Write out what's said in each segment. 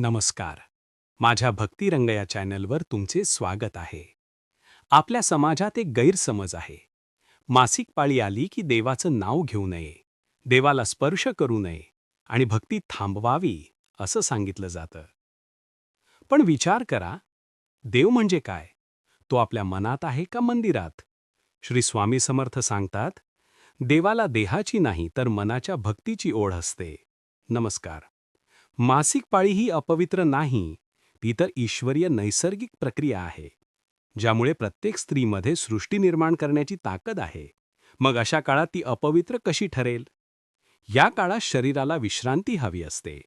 नमस्कार. माझ्या भक्तिरंग या चॅनलवर तुमचे स्वागत आहे. आपल्या समाजात एक गैरसमज आहे. मासिक पाळी आली की देवाचं नाव घेऊ नये देवाला स्पर्श करू नये आणि भक्ती थांबवावी असं सांगितलं जातं. पण विचार करा देव म्हणजे काय? तो आपल्या मनात आहे का मंदिरात? श्री स्वामी समर्थ सांगतात देवाला देहाची नाही तर मनाच्या भक्तीची ओढ असते. नमस्कार. मासिक पाळी ही अपवित्र नाही ती तर ईश्वरीय नैसर्गिक प्रक्रिया आहे ज्यामुळे प्रत्येक स्त्रीमध्ये सृष्टी निर्माण करण्याची ताकद आहे. मग अशा काळात ती अपवित्र कशी ठरेल? या काळात शरीराला विश्रांती हवी असते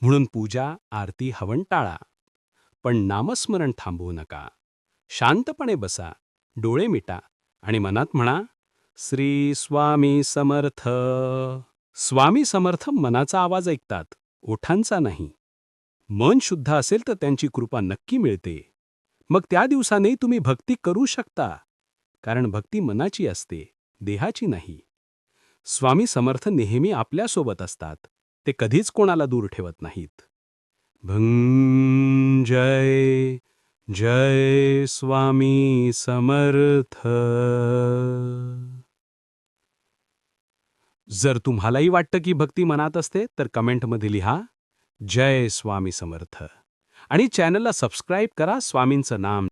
म्हणून पूजा आरती हवन टाळा. पण नामस्मरण थांबवू नका शांतपणे बसा डोळे मिटा आणि मनात म्हणा श्री स्वामी समर्थ. स्वामी समर्थ मनाचा आवाज ऐकतात. ओठांचा नाही. मन शुद्ध असेल तर त्यांची कृपा नक्की मिळते. मग त्या दिवसाने तुम्ही भक्ती करू शकता. कारण भक्ती मनाची असते देहाची नाही. स्वामी समर्थ नेहमी आपल्यासोबत असतात. ते कधीच कोणाला दूर ठेवत नाहीत. भंग जय जय स्वामी समर्थ. जर तुम्हालाही वाटतं की भक्ती मनात असते तर कमेंटमध्ये लिहा जय स्वामी समर्थ. आणि चॅनलला सबस्क्राईब करा स्वामींचं नाम